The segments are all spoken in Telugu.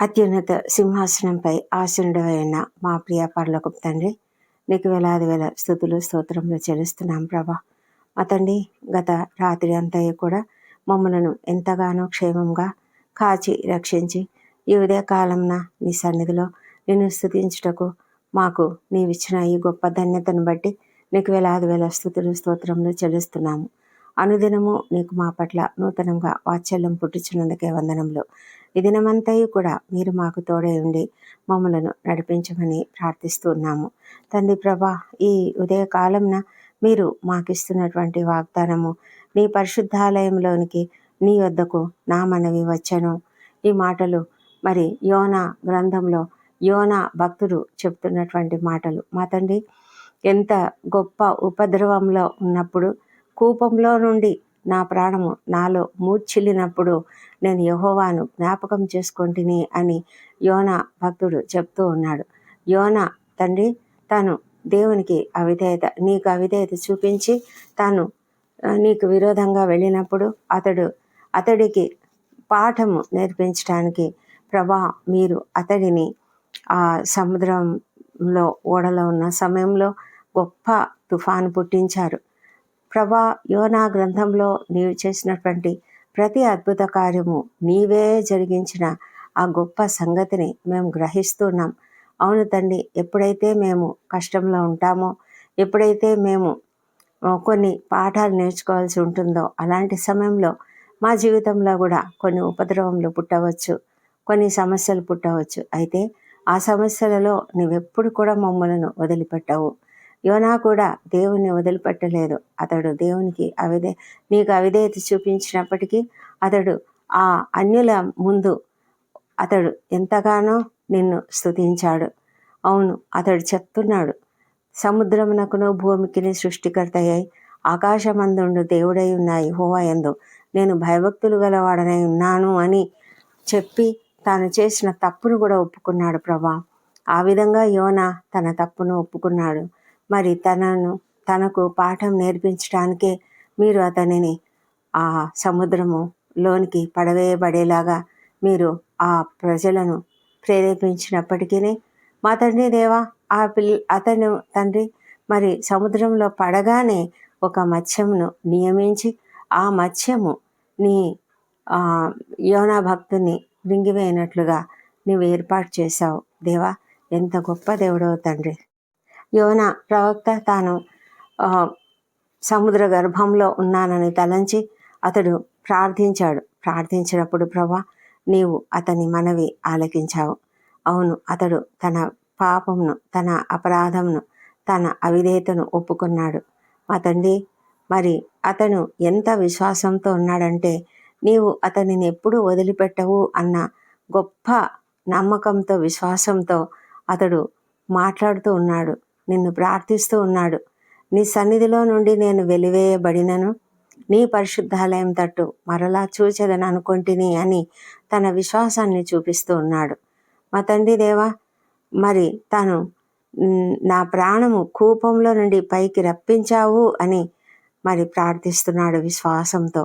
అత్యున్నత సింహాసనంపై ఆసనుడైన మా ప్రియ పర్లకు తండ్రి నీకు వేలాది వేల స్థుతులు స్తోత్రములు చెల్లిస్తున్నాం ప్రభా. మా తండ్రి గత రాత్రి అంతా కూడా మమ్మలను ఎంతగానో క్షేమంగా కాచి రక్షించి ఈ ఉదయ కాలంన నీ సన్నిధిలో నిన్ను స్థుతించుటకు మాకు నీవిచ్చిన ఈ గొప్ప ధన్యతను బట్టి నీకు వేలాది వేల స్థుతులు స్తోత్రములు చెల్లిస్తున్నాము. అనుదినము నీకు మా పట్ల నూతనంగా వాత్సల్యం పుట్టించినందుకే వందనములు. ఈ దినమంతయు కూడా మీరు మాకు తోడై ఉండి మమ్మలను నడిపించమని ప్రార్థిస్తున్నాము తండ్రి ప్రభా ఈ ఉదయ కాలంన మీరు మాకిస్తున్నటువంటి వాగ్దానము నీ పరిశుద్ధాలయంలోనికి నీ వద్దకు నా మనవి వచ్చను. ఈ మాటలు మరి యోన గ్రంథంలో యోన భక్తుడు చెప్తున్నటువంటి మాటలు. మా తండ్రి ఎంత గొప్ప ఉపద్రవంలో ఉన్నప్పుడు కూపంలో నుండి నా ప్రాణము నాలో మూర్చిల్లినప్పుడు నేను యహోవాను జ్ఞాపకం చేసుకుంటుని అని యోన భక్తుడు చెప్తూ ఉన్నాడు. యోన తండ్రి తను దేవునికి అవిధేయత నీకు అవిధేయత చూపించి తాను నీకు విరోధంగా వెళ్ళినప్పుడు అతడు అతడికి పాఠము నేర్పించడానికి ప్రభా మీరు అతడిని ఆ సముద్రంలో ఓడలో ఉన్న సమయంలో గొప్ప తుఫాను పుట్టించారు. ప్రభా యోనా గ్రంథంలో నీవు చేసినటువంటి ప్రతి అద్భుత కార్యము నీవే జరిగించిన ఆ గొప్ప సంగతిని మేము గ్రహిస్తున్నాం. అవును తండ్రి ఎప్పుడైతే మేము కష్టంలో ఉంటామో ఎప్పుడైతే మేము కొన్ని పాఠాలు నేర్చుకోవాల్సి ఉంటుందో అలాంటి సమయంలో మా జీవితంలో కూడా కొన్ని ఉపద్రవములు పుట్టవచ్చు కొన్ని సమస్యలు పుట్టవచ్చు. అయితే ఆ సమస్యలలో నువ్వెప్పుడు కూడా మమ్మలను వదిలిపెట్టవు. యోనా కూడా దేవుణ్ణి వదిలిపెట్టలేదు. అతడు దేవునికి అవిదే నీకు అవిధేయత చూపించినప్పటికీ అతడు ఆ అన్యుల ముందు అతడు ఎంతగానో నిన్ను స్తుతించాడు. అవును అతడు చెప్తున్నాడు సముద్రమునకును భూమికిని సృష్టికర్త ఆకాశమందుండు దేవుడై ఉన్నాయి హోవాయందు నేను భయభక్తులు గలవాడనై ఉన్నాను అని చెప్పి తాను చేసిన తప్పును కూడా ఒప్పుకున్నాడు ప్రభా. ఆ విధంగా యోన తన తప్పును ఒప్పుకున్నాడు. మరి తనను తనకు పాఠం నేర్పించడానికే మీరు అతనిని ఆ సముద్రము లోనికి పడవేయబడేలాగా మీరు ఆ ప్రజలను ప్రేరేపించినప్పటికీ మా తండ్రి దేవా ఆ పిల్ అతను తండ్రి మరి సముద్రంలో పడగానే ఒక మత్స్యమును నియమించి ఆ మత్స్యము నీ యోనా భక్తుని మృంగివేయనట్లుగా నువ్వు ఏర్పాటు చేశావు. దేవా ఎంత గొప్ప దేవుడవు తండ్రి. యోన ప్రవక్త తాను సముద్ర గర్భంలో ఉన్నానని తలంచి అతడు ప్రార్థించాడు. ప్రార్థించినప్పుడు ప్రభా నీవు అతని మనవి ఆలకించావు. అవును అతడు తన పాపమును తన అపరాధమును తన అవిధేయతను ఒప్పుకున్నాడు. మా తండ్రి మరి అతను ఎంత విశ్వాసంతో ఉన్నాడంటే నీవు అతనిని ఎప్పుడు వదిలిపెట్టవు అన్న గొప్ప నమ్మకంతో విశ్వాసంతో అతడు మాట్లాడుతూ ఉన్నాడు. నిన్ను ప్రార్థిస్తూ ఉన్నాడు. నీ సన్నిధిలో నుండి నేను వెలివేయబడినను. నీ పరిశుద్ధాలయం తట్టు మరలా చూచేదని అనుకుంటుని అని తన విశ్వాసాన్ని చూపిస్తూ ఉన్నాడు. మా తండ్రి దేవా మరి తను నా ప్రాణము కూపంలో నుండి పైకి రప్పించావు అని మరి ప్రార్థిస్తున్నాడు విశ్వాసంతో.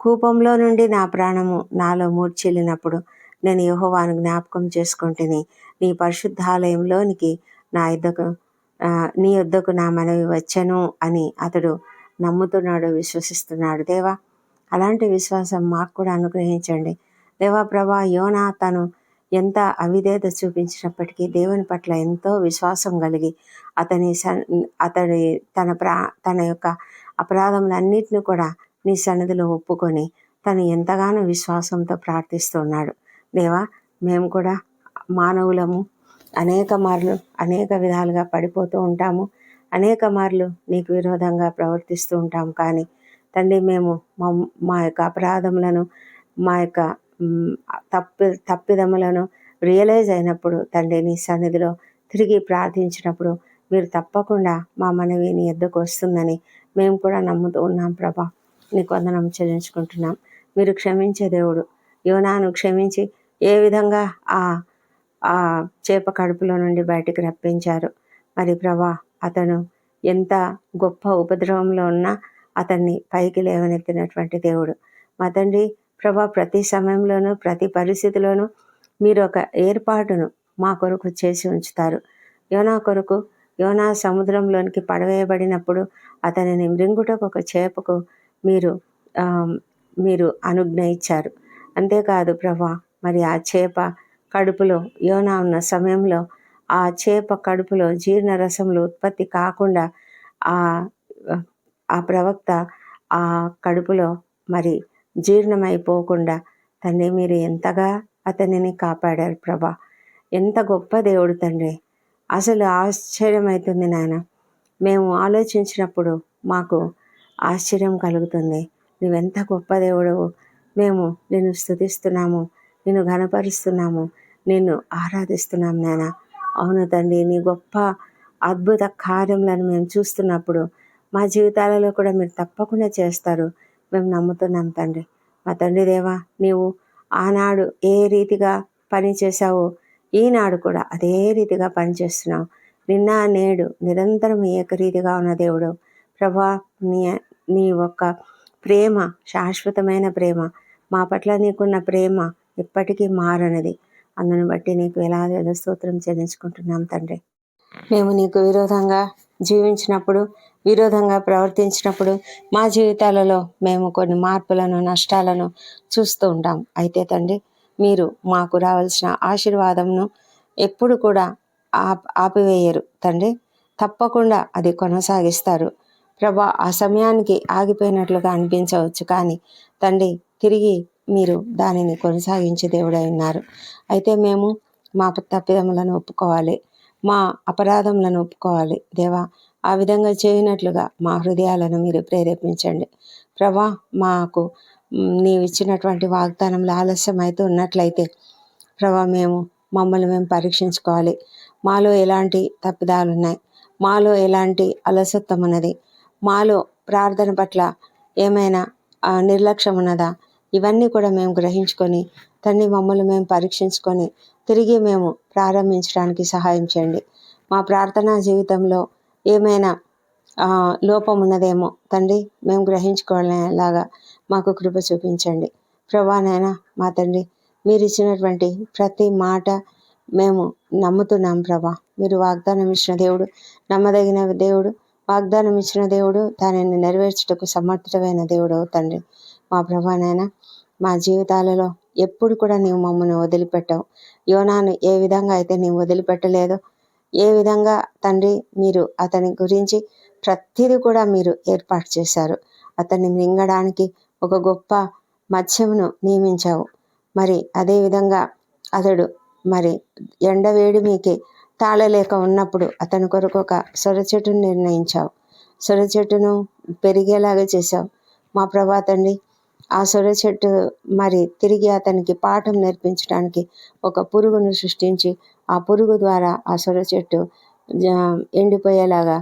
కూపంలో నుండి నా ప్రాణము నాలో మూర్చిల్లినప్పుడు నేను యహోవాను జ్ఞాపకం చేసుకుంటుని. నీ పరిశుద్ధాలయంలోనికి నా ఇద్దరు నీ వద్దకు నా మనవి వచ్చను అని అతడు నమ్ముతున్నాడు విశ్వసిస్తున్నాడు. దేవా అలాంటి విశ్వాసం మాకు కూడా అనుగ్రహించండి. దేవా ప్రభా యోనా తను ఎంత అవిధేత చూపించినప్పటికీ దేవుని పట్ల ఎంతో విశ్వాసం కలిగి అతని అతడి తన ప్రా తన యొక్క అపరాధములన్నిటిని కూడా నీ సన్నిధిలో ఒప్పుకొని తను ఎంతగానో విశ్వాసంతో ప్రార్థిస్తున్నాడు. దేవా మేము కూడా మానవులము అనేక మార్లు అనేక విధాలుగా పడిపోతూ ఉంటాము. అనేక మార్లు నీకు విరోధంగా ప్రవర్తిస్తూ ఉంటాం. కానీ తండ్రి మేము మా మా యొక్క అపరాధములను మా యొక్క తప్పి తప్పిదములను రియలైజ్ అయినప్పుడు తండ్రి నీ సన్నిధిలో తిరిగి ప్రార్థించినప్పుడు మీరు తప్పకుండా మా మనవి నీ ఎద్దకు వస్తుందని మేము కూడా నమ్ముతూ ఉన్నాం ప్రభా. నీకు వందనం చెల్లించుకుంటున్నాం. మీరు క్షమించే దేవుడు. యోనాను క్షమించి ఏ విధంగా ఆ ఆ చేప కడుపులో నుండి బయటకు రప్పించారు. మరి ప్రభా అతను ఎంత గొప్ప ఉపద్రవంలో ఉన్నా అతన్ని పైకి లేవనెత్తినటువంటి దేవుడు. మా తండ్రి ప్రభా ప్రతి సమయంలోనూ ప్రతి పరిస్థితిలోనూ మీరు ఒక ఏర్పాటును మా కొరకు చేసి ఉంచుతారు. యోనా కొరకు యోనా సముద్రంలోనికి పడవేయబడినప్పుడు అతనిని మృంగుటకు ఒక చేపకు మీరు మీరు అనుజ్ఞ ఇచ్చారు. అంతేకాదు ప్రభా మరి ఆ చేప కడుపులో యోనా ఉన్న సమయంలో ఆ చేప కడుపులో జీర్ణరసములు ఉత్పత్తి కాకుండా ఆ ఆ ప్రవక్త ఆ కడుపులో మరి జీర్ణమైపోకుండా తండ్రి మీరు ఎంతగా అతనిని కాపాడారు ప్రభా? ఎంత గొప్ప దేవుడు తండ్రి. అసలు ఆశ్చర్యమవుతుంది నాయన. మేము ఆలోచించినప్పుడు మాకు ఆశ్చర్యం కలుగుతుంది. నువ్వెంత గొప్ప దేవుడవు. మేము నిన్ను స్థుతిస్తున్నాము నిన్ను ఘనపరుస్తున్నాము. నిన్ను ఆరాధిస్తున్నాం నాయన అవును తండ్రి నీ గొప్ప అద్భుత కార్యములను మేము చూస్తున్నప్పుడు మా జీవితాలలో కూడా మీరు తప్పకుండా చేస్తారు. మేము నమ్ముతున్నాం తండ్రి. మా తండ్రి దేవా నీవు ఆనాడు ఏ రీతిగా పనిచేశావో ఈనాడు కూడా అదే రీతిగా పనిచేస్తున్నావు నిన్న నేడు నిరంతరం ఏకరీతిగా ఉన్న దేవుడు. ప్రభా నీ నీ యొక్క ప్రేమ శాశ్వతమైన ప్రేమ మా పట్ల నీకున్న ప్రేమ ఎప్పటికీ మారనిది. అందును బట్టి నీకు ఎలా స్తోత్రం చెల్లించుకుంటున్నాం తండ్రి. మేము నీకు విరోధంగా జీవించినప్పుడు విరోధంగా ప్రవర్తించినప్పుడు మా జీవితాలలో మేము కొన్ని మార్పులను నష్టాలను చూస్తూ ఉంటాం. అయితే తండ్రి మీరు మాకు రావాల్సిన ఆశీర్వాదంను ఎప్పుడు కూడా ఆప్ ఆపివేయరు తండ్రి. తప్పకుండా అది కొనసాగిస్తారు. ప్రభా ఆ సమయానికి ఆగిపోయినట్లుగా అనిపించవచ్చు కానీ తండ్రి తిరిగి మీరు దానిని కొనసాగించే దేవుడై ఉన్నారు. అయితే మేము మా తప్పిదములను ఒప్పుకోవాలి. మా అపరాధములను ఒప్పుకోవాలి. దేవా ఆ విధంగా చేయనట్లుగా మా హృదయాలను మీరు ప్రేరేపించండి. ప్రభా మాకు మ్, నీవు ఇచ్చినటువంటి వాగ్దానంలో ఆలస్యం అయితే ఉన్నట్లయితే ప్రభా మేము మమ్మల్ని మేము పరీక్షించుకోవాలి. మాలో ఎలాంటి తప్పిదాలు ఉన్నాయి మాలో ఎలాంటి అలసత్వం ఉన్నది మాలో ప్రార్థన పట్ల ఏమైనా నిర్లక్ష్యం ఉన్నదా ఇవన్నీ కూడా మేము గ్రహించుకొని తండ్రి మమ్మల్ని మేము పరీక్షించుకొని తిరిగి మేము ప్రారంభించడానికి సహాయం చేయండి. మా ప్రార్థనా జీవితంలో ఏమైనా లోపం ఉన్నదేమో తండ్రి మేము గ్రహించుకోలేలాగా మాకు కృప చూపించండి. ప్రభానైనా మా తండ్రి మీరు ఇచ్చినటువంటి ప్రతి మాట మేము నమ్ముతున్నాం ప్రభా. మీరు వాగ్దానం ఇచ్చిన దేవుడు నమ్మదగిన దేవుడు వాగ్దానం ఇచ్చిన దేవుడు దానిని నెరవేర్చుటకు సమర్థుడమైన దేవుడు తండ్రి. మా ప్రభానైనా మా జీవితాలలో ఎప్పుడు కూడా నీవు మమ్మల్ని వదిలిపెట్టవు. యోనాను ఏ విధంగా అయితే నీవు వదిలిపెట్టలేదో ఏ విధంగా తండ్రి మీరు అతని గురించి ప్రతిదీ కూడా మీరు ఏర్పాటు చేశారు. అతన్ని మింగడానికి ఒక గొప్ప మత్స్యమును నియమించావు. మరి అదే విధంగా అతడు మరి ఎండవేడి మీకే తాళలేక ఉన్నప్పుడు అతని కొరకు ఒక సొర చెట్టును నిర్ణయించావు. సొర చెట్టును పెరిగేలాగా చేశావు. మా ప్రభా తండ్రి ఆ సొర చెట్టు మరి తిరిగి అతనికి పాఠం నేర్పించడానికి ఒక పురుగును సృష్టించి ఆ పురుగు ద్వారా ఆ సొర చెట్టు ఎండిపోయేలాగా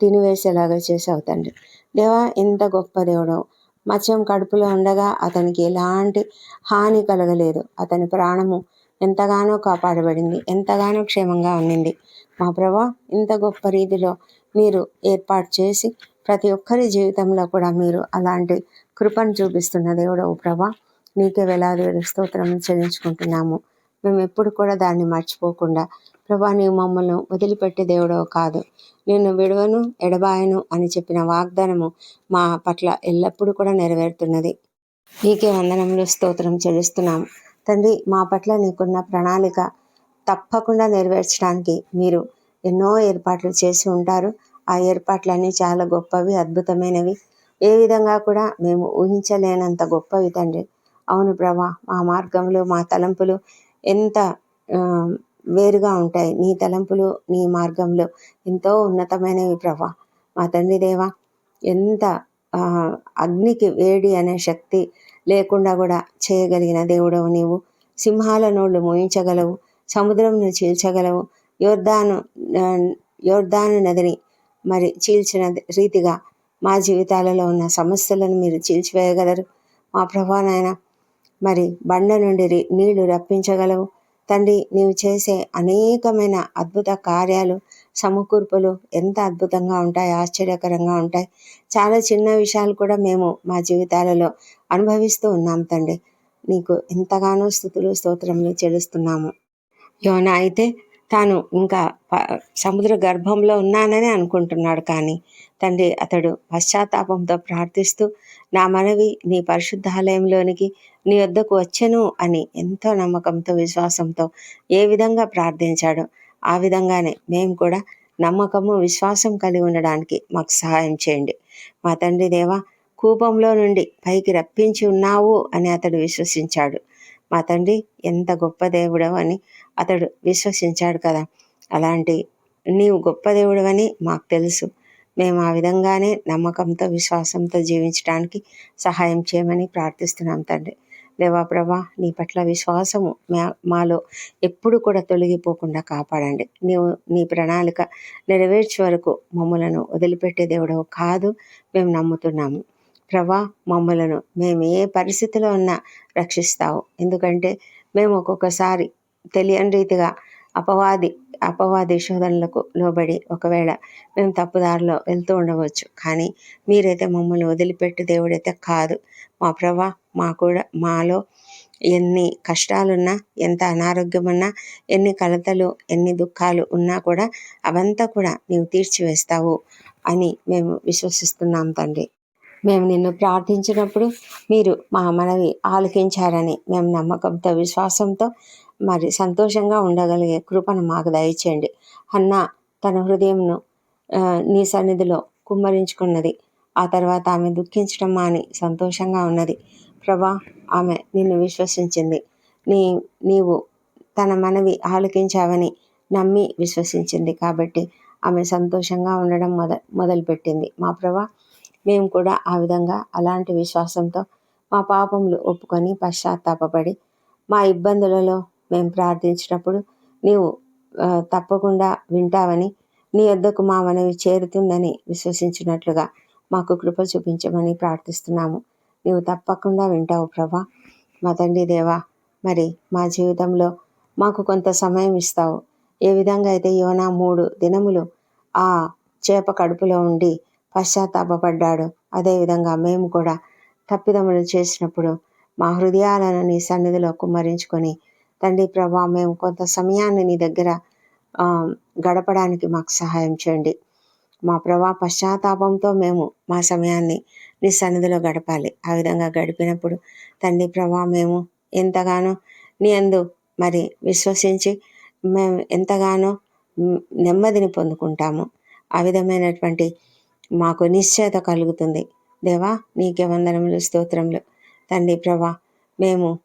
తినివేసేలాగా చేసావు తండ్రి. దేవా ఎంత గొప్ప దేవుడు. మత్స్యం కడుపులో ఉండగా అతనికి ఎలాంటి హాని కలగలేదు. అతని ప్రాణము ఎంతగానో కాపాడబడింది. ఎంతగానో క్షేమంగా ఉండింది మా ప్రభా ఇంత గొప్ప రీతిలో మీరు ఏర్పాటు చేసి ప్రతి ఒక్కరి జీవితంలో కూడా మీరు అలాంటి కృపను చూపిస్తున్న దేవుడవు ప్రభా నీకే వేలాది స్తోత్రం చెల్లించుకుంటున్నాము. మేము ఎప్పుడు కూడా దాన్ని మర్చిపోకుండా ప్రభా నీవు మమ్మల్ని వదిలిపెట్టే దేవుడో కాదు. నేను విడవను ఎడబాయను అని చెప్పిన వాగ్దానము మా పట్ల ఎల్లప్పుడూ కూడా నెరవేరుతున్నది. నీకే వందనంలో స్తోత్రం చెల్లిస్తున్నాము. తండ్రి మా పట్ల నీకున్న ప్రణాళిక తప్పకుండా నెరవేర్చడానికి మీరు ఎన్నో ఏర్పాట్లు చేసి ఉంటారు. ఆ ఏర్పాట్లన్నీ చాలా గొప్పవి అద్భుతమైనవి. ఏ విధంగా కూడా మేము ఊహించలేనంత గొప్పవి తండ్రి. అవును ప్రభా మా మార్గంలో మా తలంపులు ఎంత వేరుగా ఉంటాయి. నీ తలంపులు నీ మార్గంలో ఎంతో ఉన్నతమైనవి ప్రభా. మా తండ్రి దేవా ఎంత అగ్నికి వేడి అనే శక్తి లేకుండా కూడా చేయగలిగిన దేవుడవు నీవు. సింహాల నోళ్ళు మోయించగలవు సముద్రంను చీల్చగలవు యోర్ధాను యోర్ధాను నదిని మరి చీల్చిన రీతిగా మా జీవితాలలో ఉన్న సమస్యలను మీరు చీల్చివేయగలరు. మా ప్రభానైనా మరి బండ నుండి రి- నీళ్ళు రప్పించగలవు. తండ్రి నీవు చేసే అనేకమైన అద్భుత కార్యాలు సమకూర్పులు ఎంత అద్భుతంగా ఉంటాయి ఆశ్చర్యకరంగా ఉంటాయి. చాలా చిన్న విషయాలు కూడా మేము మా జీవితాలలో అనుభవిస్తూ ఉన్నాం తండ్రి. నీకు ఎంతగానో స్థుతులు స్తోత్రములు చెల్లిస్తున్నాము. యోన అయితే తాను ఇంకా సముద్ర గర్భంలో ఉన్నానని అనుకుంటున్నాడు కానీ తండ్రి అతడు పశ్చాత్తాపంతో ప్రార్థిస్తూ నా మనవి నీ పరిశుద్ధాలయంలోనికి నీ వద్దకు వచ్చెను అని ఎంతో నమ్మకంతో విశ్వాసంతో ఏ విధంగా ప్రార్థించాడో ఆ విధంగానే మేము కూడా నమ్మకము విశ్వాసం కలిగి ఉండడానికి మాకు సహాయం చేయండి. మా తండ్రి దేవా కూపంలో నుండి పైకి రప్పించి ఉన్నావు అని అతడు విశ్వసించాడు. మా తండ్రి ఎంత గొప్ప దేవుడవు అని అతడు విశ్వసించాడు కదా. అలాంటి నీవు గొప్ప దేవుడవని మాకు తెలుసు. మేము ఆ విధంగానే నమ్మకంతో విశ్వాసంతో జీవించడానికి సహాయం చేయమని ప్రార్థిస్తున్నాం తండ్రి. దేవా ప్రభా నీ పట్ల విశ్వాసము మా- మాలో ఎప్పుడు కూడా తొలగిపోకుండా కాపాడండి. నీవు నీ ప్రణాళిక నెరవేర్చే వరకు మమ్మలను వదిలిపెట్టే దేవుడవు కాదు. మేము నమ్ముతున్నాము. ప్రభా మమ్మలను మేము ఏ పరిస్థితిలో ఉన్నా రక్షిస్తావు. ఎందుకంటే మేము ఒక్కొక్కసారి తెలియని రీతిగా అపవాది అపవాది శోధనలకు లోబడి ఒకవేళ మేము తప్పుదారిలో వెళ్తూ ఉండవచ్చు. కానీ మీరైతే మమ్మల్ని వదిలిపెట్టి దేవుడైతే కాదు. మా ప్రభా మా కూడా మాలో ఎన్ని కష్టాలున్నా ఎంత అనారోగ్యం ఉన్నా ఎన్ని కలతలు ఎన్ని దుఃఖాలు ఉన్నా కూడా అవంతా కూడా నీవు తీర్చివేస్తావు అని మేము విశ్వసిస్తున్నాం తండ్రి. మేము నిన్ను ప్రార్థించినప్పుడు మీరు మా మనవి ఆలకించారని మేము నమ్మకంతో విశ్వాసంతో మరి సంతోషంగా ఉండగలిగే కృపను మాకు దయచేయండి. అన్న తన హృదయంను నీ సన్నిధిలో కుమ్మరించుకున్నది. ఆ తర్వాత ఆమె దుఃఖించడం మాని సంతోషంగా ఉన్నది. ప్రభా ఆమె నిన్ను విశ్వసించింది. నీ నీవు తన మనవి ఆలకించావని నమ్మి విశ్వసించింది కాబట్టి ఆమె సంతోషంగా ఉండడం మొద మొదలుపెట్టింది. మా ప్రభా మేము కూడా ఆ విధంగా అలాంటి విశ్వాసంతో మా పాపములు ఒప్పుకొని పశ్చాత్తాపడి మా ఇబ్బందులలో మేము ప్రార్థించినప్పుడు నీవు తప్పకుండా వింటావని నీ వద్దకు మా మనవి చేరుతుందని విశ్వసించినట్లుగా మాకు కృప చూపించమని ప్రార్థిస్తున్నాము. నీవు తప్పకుండా వింటావు ప్రభా. మా తండ్రి దేవా మరి మా జీవితంలో మాకు కొంత సమయం ఇస్తావు. ఏ విధంగా అయితే యోనా మూడు దినములు ఆ చేప కడుపులో ఉండి పశ్చాత్తాపడ్డాడు అదేవిధంగా మేము కూడా తప్పిదములు చేసినప్పుడు మా హృదయాలను నీ సన్నిధిలో కుమ్మరించుకొని తండ్రి ప్రభా మేము కొంత సమయాన్ని నీ దగ్గర గడపడానికి మాకు సహాయం చేయండి. మా ప్రభా పశ్చాత్తాపంతో మేము మా సమయాన్ని నీ సన్నిధిలో గడపాలి. ఆ విధంగా గడిపినప్పుడు తండ్రి ప్రభా మేము ఎంతగానో నీ అందు మరి విశ్వసించి మేము ఎంతగానో నెమ్మదిని పొందుకుంటాము. ఆ విధమైనటువంటి మాకు నిశ్చేత కలుగుతుంది. దేవా నీకే వందనములు స్తోత్రములు. తండ్రి ప్రభా మేము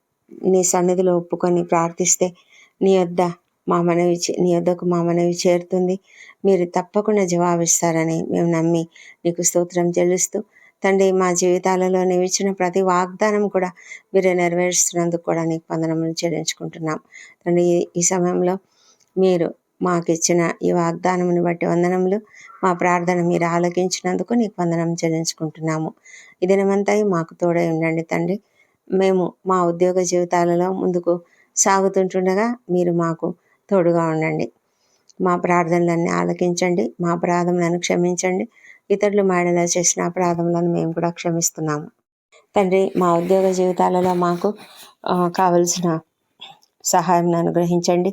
నీ సన్నిధిలో ఒప్పుకొని ప్రార్థిస్తే నీ యొద్ద మా మనవి నీ యొద్దకు మా మనవి చేరుతుంది. మీరు తప్పకుండా జవాబిస్తారని మేము నమ్మి నీకు స్తోత్రం చెల్లిస్తూ తండ్రి మా జీవితాలలో నీవు ఇచ్చిన ప్రతి వాగ్దానం కూడా మీరు నెరవేరుస్తున్నందుకు కూడా నీకు వందనములు చెల్లించుకుంటున్నాం. తండ్రి ఈ- ఈ సమయంలో మీరు మాకు ఇచ్చిన ఈ వాగ్దానమును బట్టి వందనములు. మా ప్రార్థన మీరు ఆలకించినందుకు నీకు వందనం చెల్లించుకుంటున్నాము. ఈ దినమంతా మాకు తోడై ఉండండి తండ్రి. మేము మా ఉద్యోగ జీవితాలలో ముందుకు సాగుతుంటుండగా మీరు మాకు తోడుగా ఉండండి. మా ప్రార్థనలన్నీ ఆలకించండి. మా అపరాధములను క్షమించండి. ఇతరులు మాడలా చేసిన అపరాధములను మేము కూడా క్షమిస్తున్నాము. తండ్రి మా ఉద్యోగ జీవితాలలో మాకు కావలసిన సహాయం అనుగ్రహించండి.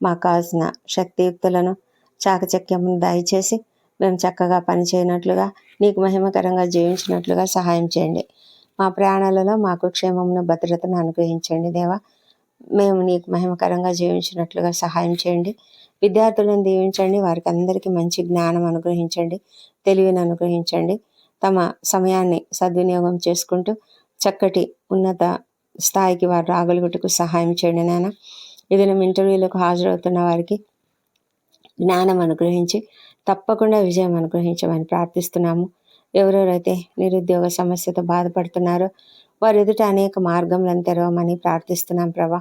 మాకు కావాల్సిన శక్తియుక్తులను చాకచక్యమును దయచేసి మేము చక్కగా పనిచేయనట్లుగా నీకు మహిమకరంగా జీవించినట్లుగా సహాయం చేయండి. మా ప్రయాణాలలో మాకు క్షేమమును భద్రతను అనుగ్రహించండి దేవా. మేము నీకు మహిమకరంగా జీవించినట్లుగా సహాయం చేయండి. విద్యార్థులను దీవించండి. వారికి అందరికీ మంచి జ్ఞానం అనుగ్రహించండి. తెలివిని అనుగ్రహించండి. తమ సమయాన్ని సద్వినియోగం చేసుకుంటూ చక్కటి ఉన్నత స్థాయికి వారు రాగలుగుటకు సహాయం చేయండి నాన్న ఏదైనా ఇంటర్వ్యూలకు హాజరవుతున్న వారికి జ్ఞానం అనుగ్రహించి తప్పకుండా విజయం అనుగ్రహించమని ప్రార్థిస్తున్నాము. ఎవరెవరైతే నిరుద్యోగ సమస్యతో బాధపడుతున్నారో వారి ఎదుట అనేక మార్గములను తెరవమని ప్రార్థిస్తున్నాం ప్రభా.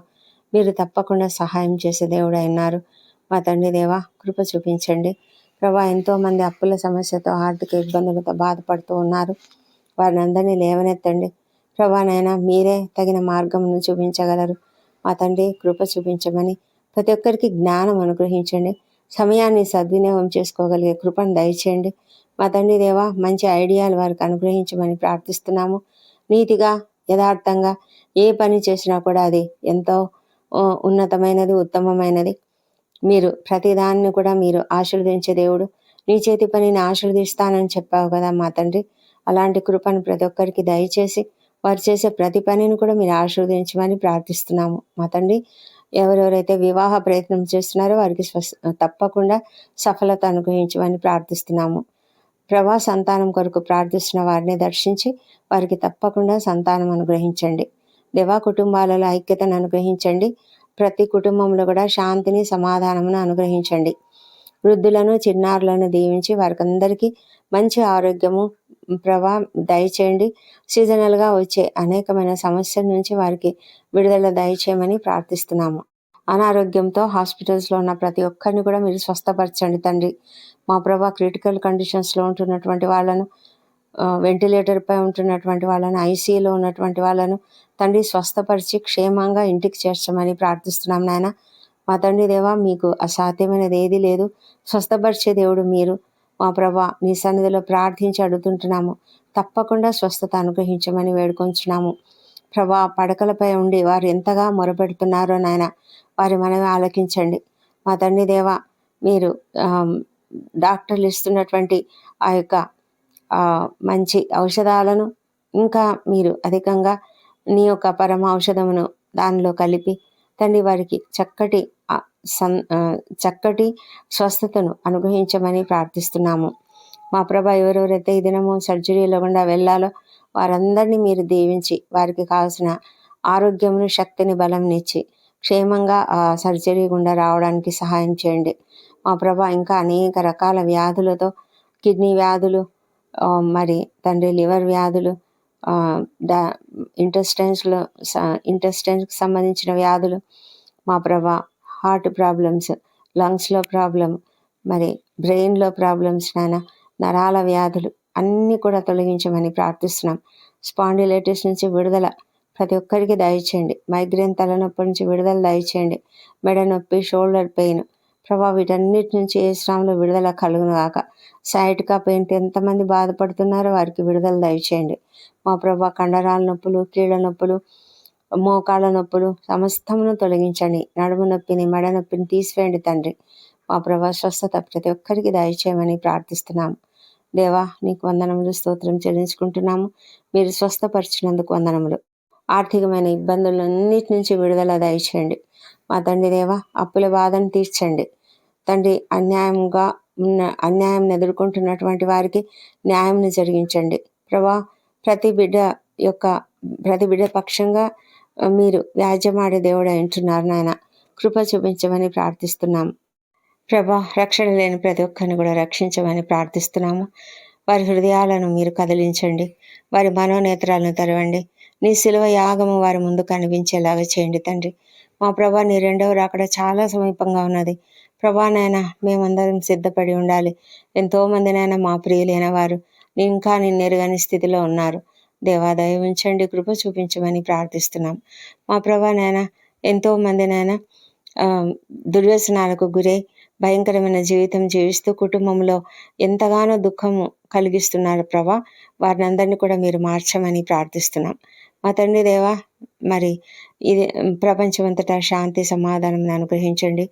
మీరు తప్పకుండా సహాయం చేసే దేవుడు అయినారు మా తండ్రి దేవా కృప చూపించండి. ప్రభా ఎంతోమంది అప్పుల సమస్యతో ఆర్థిక ఇబ్బందులతో బాధపడుతూ ఉన్నారు. వారిని అందరినీ లేవనెత్తండి. ప్రభా నైనా మీరే తగిన మార్గమును చూపించగలరు. మా తండ్రి కృప చూపించమని ప్రతి ఒక్కరికి జ్ఞానం అనుగ్రహించండి. సమయాన్ని సద్వినియోగం చేసుకోగలిగే కృపను దయచేయండి. మా తండ్రి దేవా మంచి ఐడియాలు వారికి అనుగ్రహించమని ప్రార్థిస్తున్నాము. నీతిగా యథార్థంగా ఏ పని చేసినా కూడా అది ఎంతో ఉన్నతమైనది ఉత్తమమైనది. మీరు ప్రతిదాన్ని కూడా మీరు ఆశీర్వదించే దేవుడు. నీ చేతి పనిని ఆశీర్వదిస్తానని చెప్పావు కదా మా తండ్రి. అలాంటి కృపను ప్రతి ఒక్కరికి దయచేసి వారు చేసే ప్రతి పనిని కూడా మీరు ఆశీర్వదించమని ప్రార్థిస్తున్నాము. మా తండ్రి ఎవరెవరైతే వివాహ ప్రయత్నం చేస్తున్నారో వారికి తప్పకుండా సఫలత అనుగ్రహించమని ప్రార్థిస్తున్నాము. ప్రభా సంతానం కొరకు ప్రార్థిస్తున్న వారిని దర్శించి వారికి తప్పకుండా సంతానం అనుగ్రహించండి. దేవా కుటుంబాలలో ఐక్యతను అనుగ్రహించండి. ప్రతి కుటుంబంలో కూడా శాంతిని సమాధానమును అనుగ్రహించండి. వృద్ధులను చిన్నారులను దీవించి వారికి అందరికీ మంచి ఆరోగ్యము ప్రభా దయచేయండి. సీజనల్గా వచ్చే అనేకమైన సమస్యల నుంచి వారికి విడుదల దయచేయమని ప్రార్థిస్తున్నాము. అనారోగ్యంతో హాస్పిటల్స్లో ఉన్న ప్రతి ఒక్కరిని కూడా మీరు స్వస్థపరచండి తండ్రి. మా ప్రభా క్రిటికల్ కండిషన్స్లో ఉంటున్నటువంటి వాళ్ళను వెంటిలేటర్పై ఉంటున్నటువంటి వాళ్ళను ఐసీయూలో ఉన్నటువంటి వాళ్ళను తండ్రి స్వస్థపరిచి క్షేమంగా ఇంటికి చేర్చమని ప్రార్థిస్తున్నాం నాయన. మా తండ్రి దేవా మీకు అసాధ్యమైనది ఏది లేదు. స్వస్థపరిచే దేవుడు మీరు. మా ప్రభా నీ సన్నిధిలో ప్రార్థించి అడుగుతుంటున్నాము. తప్పకుండా స్వస్థత అనుగ్రహించమని వేడుకొంచున్నాము. ప్రభా పడకలపై ఉండి వారు ఎంతగా మొరపెడుతున్నారో నాయన వారి మనవి ఆలకించండి. మా తండ్రి దేవ మీరు డాక్టర్లు ఇస్తున్నటువంటి ఆ యొక్క మంచి ఔషధాలను ఇంకా మీరు అధికంగా నీ యొక్క పరమ ఔషధమును దానిలో కలిపి తండ్రి వారికి చక్కటి సన్ చక్కటి స్వస్థతను అనుగ్రహించమని ప్రార్థిస్తున్నాము. మా ప్రభ ఎవరెవరైతే ఈ దినము సర్జరీలో గుండా వెళ్ళాలో వారందరినీ మీరు దీవించి వారికి కావాల్సిన ఆరోగ్యమును శక్తిని బలంనిచ్చి క్షేమంగా ఆ సర్జరీ గుండా రావడానికి సహాయం చేయండి. మా ప్రభ ఇంకా అనేక రకాల వ్యాధులతో కిడ్నీ వ్యాధులు మరి తండ్రి లివర్ వ్యాధులు ఆ, డా ఇంటెస్టైన్స్లో ఇంటెస్టైన్స్కి సంబంధించిన వ్యాధులు మా ప్రభ హార్ట్ ప్రాబ్లమ్స్ లంగ్స్లో ప్రాబ్లం మరి బ్రెయిన్లో ప్రాబ్లమ్స్ నాయన నరాల వ్యాధులు అన్నీ కూడా తొలగించమని ప్రార్థిస్తున్నాం. స్పాండిలైటిస్ నుంచి విడుదల ప్రతి ఒక్కరికి దయచేయండి. మైగ్రేన్ తలనొప్పి నుంచి విడుదల దయచేయండి. మెడ నొప్పి షోల్డర్ పెయిన్ ప్రభా వీటన్నిటి నుంచి ఏ శ్రామంలో విడుదల కలుగును గాక. సైటికా పెయిన్తో ఎంతమంది బాధపడుతున్నారో వారికి విడుదల దయచేయండి. మా ప్రభా కండరాల నొప్పులు కీళ్ళ నొప్పులు మోకాళ్ళ నొప్పులు సమస్తమును తొలగించండి. నడుము నొప్పిని మెడ నొప్పిని తీసివేయండి తండ్రి. మా ప్రభా స్వస్థత ప్రతి ఒక్కరికి దయచేయమని ప్రార్థిస్తున్నాం. దేవా నీకు వందనములు స్తోత్రం చెల్లించుకుంటున్నాము. మీరు స్వస్థపరిచినందుకు వందనములు. ఆర్థికమైన ఇబ్బందులన్నిటి నుంచి విడుదల దయచేయండి. మా తండ్రి దేవా అప్పుల బాధను తీర్చండి. తండ్రి అన్యాయంగా ఉన్న అన్యాయం ఎదుర్కొంటున్నటువంటి వారికి న్యాయం జరిగించండి. ప్రభా ప్రతి బిడ్డ యొక్క ప్రతి బిడ్డ పక్షంగా మీరు వ్యాజ్యమాడే దేవుడు అంటున్నారు నాయన. కృప చూపించమని ప్రార్థిస్తున్నాము. ప్రభా రక్షణ లేని ప్రతి ఒక్కరిని కూడా రక్షించమని ప్రార్థిస్తున్నాము. వారి హృదయాలను మీరు కదిలించండి. వారి మనోనేత్రాలను తెరవండి. నీ శిలువ యాగము వారి ముందు కనిపించేలాగా చేయండి తండ్రి. మా ప్రభా నీ రెండవ రాకడ చాలా సమీపంగా ఉన్నది. ప్రభా మేమందరం సిద్ధపడి ఉండాలి. ఎంతో మా ప్రియులైన వారు ఇంకా నిన్నెరుగని స్థితిలో ఉన్నారు. దేవాదయ ఉంచండి కృప చూపించమని ప్రార్థిస్తున్నాం. మా ప్రభా నాయన ఎంతో మంది నాయన దుర్వ్యసనాలకు గురై భయంకరమైన జీవితం జీవిస్తూ కుటుంబంలో ఎంతగానో దుఃఖము కలిగిస్తున్నారు ప్రభా. వారిని అందరినీ కూడా మీరు మార్చమని ప్రార్థిస్తున్నాం. మా తండ్రి దేవా మరి ఇది ప్రపంచమంతటా శాంతి సమాధానం అనుగ్రహించండి.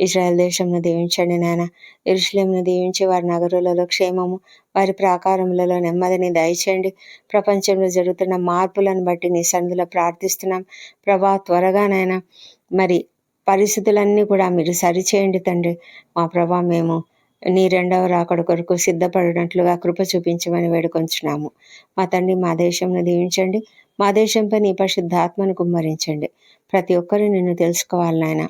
ఇజ్రాయెల్ దేశంను దీవించండి నాయన. ఇరుషులేంను దీవించి వారి నగరులలో క్షేమము వారి ప్రాకారములలో నెమ్మదిని దయచేయండి. ప్రపంచంలో జరుగుతున్న మార్పులను బట్టి నీ సన్నిధిలో ప్రార్థిస్తున్నాం. ప్రభా త్వరగా మరి పరిస్థితులన్నీ కూడా మీరు సరిచేయండి తండ్రి. మా ప్రభా మేము నీ రెండవ రాకడ కొరకు సిద్ధపడినట్లుగా కృప చూపించమని వేడుకొంచున్నాము. మా తండ్రి మా దేశంను దీవించండి. మా దేశంపై నీ పరిశుద్ధాత్మను కుమ్మరించండి. ప్రతి ఒక్కరూ నిన్ను తెలుసుకోవాలి నాయన.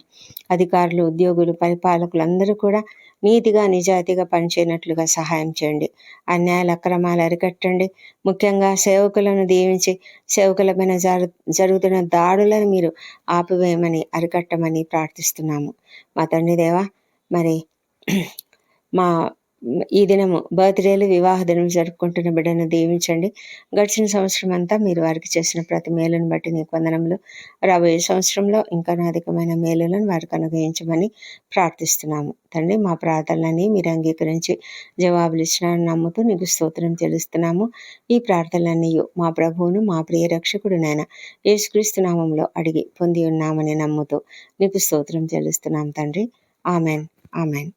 అధికారులు ఉద్యోగులు పరిపాలకులు అందరూ కూడా నీతిగా నిజాయితీగా పనిచేయనట్లుగా సహాయం చేయండి. అన్యాయాల అక్రమాలు అరికట్టండి. ముఖ్యంగా సేవకులను దీవించి సేవకులపైన జరు జరుగుతున్న దాడులను మీరు ఆపివేయమని అరికట్టమని ప్రార్థిస్తున్నాము. మా తండ్రి దేవా మరి మా ఈ దినము బర్త్డేలు వివాహ దినం జరుపుకుంటున్న బిడ్డను దీవించండి. గడిచిన సంవత్సరం అంతా మీరు వారికి చేసిన ప్రతి మేలును బట్టి నీకు వందనములు. రాబోయే సంవత్సరంలో ఇంకా అధికమైన మేలులను వారికి అనుగ్రహించమని ప్రార్థిస్తున్నాము. తండ్రి మా ప్రార్థనలని మీరు అంగీకరించి జవాబులు ఇచ్చినారని నమ్ముతూ నీకు స్తోత్రం చెల్లిస్తున్నాము. ఈ ప్రార్థనలన్నీ మా ప్రభువును మా ప్రియ రక్షకుడు నాయన యేసుక్రీస్తు నామంలో అడిగి పొంది ఉన్నామని నమ్ముతూ నీకు స్తోత్రం చెల్లిస్తున్నాం తండ్రి. ఆమెన్. ఆమెన్.